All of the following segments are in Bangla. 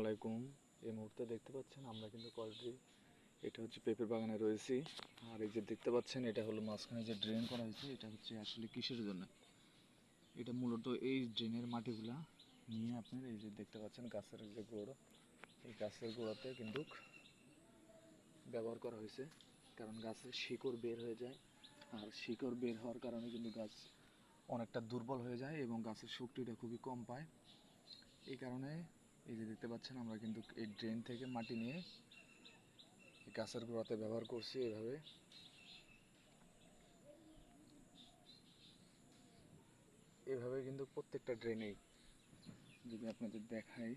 আলাইকুম এই মুহূর্তে দেখতে পাচ্ছেন আমরা কিন্তু অলরেডি এটা হচ্ছে পেঁপের বাগানে রয়েছি। আর এই যে দেখতে পাচ্ছেন, এটা হলো মাঝখানে যে ড্রেন করা হয়েছে, এটা হচ্ছে আসলে কিসের জন্য? এটা মূলত এই ড্রেনের মাটিগুলা নিয়ে আপনার এই যে দেখতে পাচ্ছেন গাছের যে গোড়, এই গাছের গোড়াতে কিন্তু ব্যবহার করা হয়েছে। কারণ গাছের শিকড় বের হয়ে যায়, আর শিকড় বের হওয়ার কারণে কিন্তু গাছ অনেকটা দুর্বল হয়ে যায় এবং গাছের শক্তিটা খুবই কম পায়। এই কারণে এই যে দেখতে পাচ্ছেন, আমরা কিন্তু এই ড্রেন থেকে মাটি নিয়ে গাছের গোড়াতে ব্যবহার করছি এভাবে। এভাবে কিন্তু প্রত্যেকটা ড্রেনেই যদি আপনাদের দেখাই,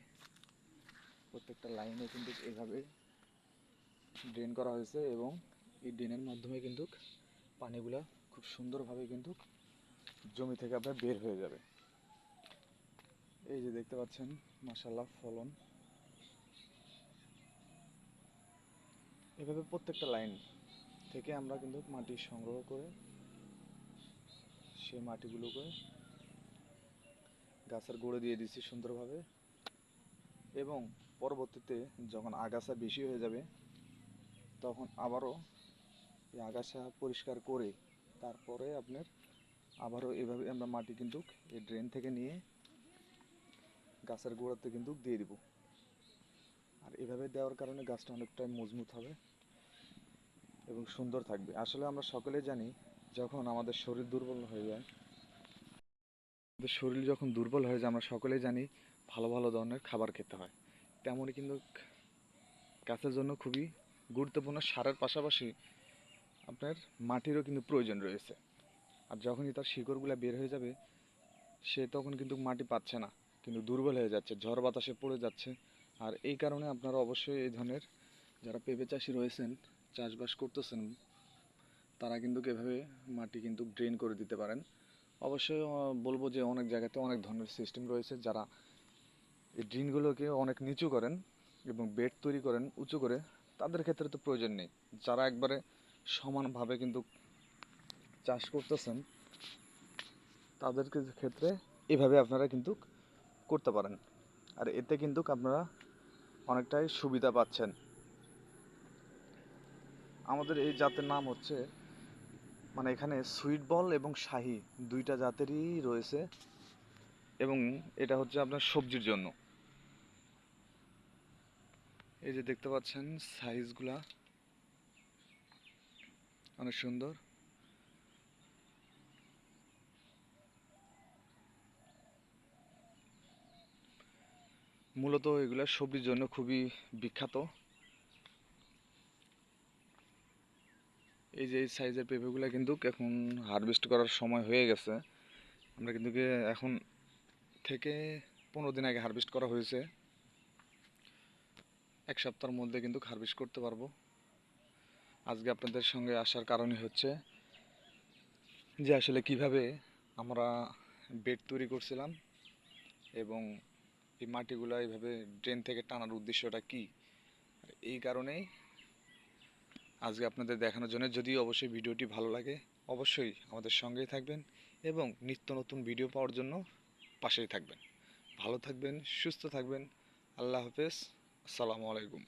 প্রত্যেকটা লাইনে কিন্তু এভাবে ড্রেন করা হয়েছে এবং এই ড্রেনের মাধ্যমে কিন্তু পানিগুলা খুব সুন্দরভাবে কিন্তু জমি থেকে আপনার বের হয়ে যাবে। এই যে দেখতে পাচ্ছেন মাসাল্লাহ ফলন। এভাবে প্রত্যেকটা লাইন থেকে আমরা কিন্তু মাটি সংগ্রহ করে সে মাটিগুলোকে গাছের গোড়ে দিয়ে দিচ্ছি সুন্দরভাবে। এবং পরবর্তীতে যখন আগাছা বেশি হয়ে যাবে, তখন আবারও এই আগাছা পরিষ্কার করে তারপরে আপনার আবারও এভাবে আমরা মাটি কিন্তু এই ড্রেন থেকে নিয়ে গাছের গোড়াতে কিন্তু দিয়ে দিব। আর এভাবে দেওয়ার কারণে গাছটা অনেকটাই মজবুত হবে এবং সুন্দর থাকবে। আসলে আমরা সকলে জানি, যখন আমাদের শরীর দুর্বল হয়ে যায়, আমাদের শরীর যখন দুর্বল হয়ে যায়, আমরা সকলেই জানি ভালো ভালো ধরনের খাবার খেতে হয়। তেমনই কিন্তু গাছের জন্য খুবই গুরুত্বপূর্ণ সারের পাশাপাশি আপনার মাটিরও কিন্তু প্রয়োজন রয়েছে। আর যখনই তার শিকড়গুলো বের হয়ে যাবে, সে তখন কিন্তু মাটি পাচ্ছে না। কিন্তু দুর্বল হয়ে যাচ্ছে, ঝড় বাতাসে পড়ে যাচ্ছে। আর এই কারণে আপনারা অবশ্যই এই ধরনের যারা পেঁপে চাষি রয়েছেন, চাষবাস করতেছেন, তারা কিন্তু এভাবে মাটি কিন্তু ড্রেন করে দিতে পারেন। অবশ্যই বলব যে অনেক জায়গাতে অনেক ধরনের সিস্টেম রয়েছে যারা এই ড্রেনগুলোকে অনেক নিচু করেন এবং বেড তৈরি করেন উঁচু করে। তাদের ক্ষেত্রে তো প্রয়োজন নেই। যারা একবারে সমানভাবে কিন্তু চাষ করতেছেন তাদের ক্ষেত্রে এভাবে আপনারা কিন্তু করতে পারেন। আর এতে কিন্তু আপনারা অনেকটাই সুবিধা পাচ্ছেন। আমাদের এই জাতের নাম হচ্ছে মানে এখানে সুইট বল এবং শাহি, দুইটা জাতেরই রয়েছে। এবং এটা হচ্ছে আপনার সবজির জন্য। এই যে দেখতে পাচ্ছেন সাইজগুলা অনেক সুন্দর। মূলত এগুলো সবজির জন্য খুবই বিখ্যাত। এই যে এই সাইজের পেঁপেগুলো কিন্তু এখন হারভেস্ট করার সময় হয়ে গেছে। আমরা কিন্তু এখন থেকে পনেরো দিন আগে হারভেস্ট করা হয়েছে। এক সপ্তাহের মধ্যে কিন্তু হারভেস্ট করতে পারব। আজকে আপনাদের সঙ্গে আসার কারণই হচ্ছে যে আসলে কীভাবে আমরা বেড তৈরি করছিলাম এবং এই মাটিগুলো এইভাবে ড্রেন থেকে টানার উদ্দেশ্যটা কি? এই কারণেই আজকে আপনাদের দেখানোর জন্য যদি অবশ্যই ভিডিওটি ভালো লাগে, অবশ্যই আমাদের সঙ্গেই থাকবেন এবং নিত্য নতুন ভিডিও পাওয়ার জন্য পাশেই থাকবেন। ভালো থাকবেন, সুস্থ থাকবেন। আল্লাহ হাফেজ। আসসালামু আলাইকুম।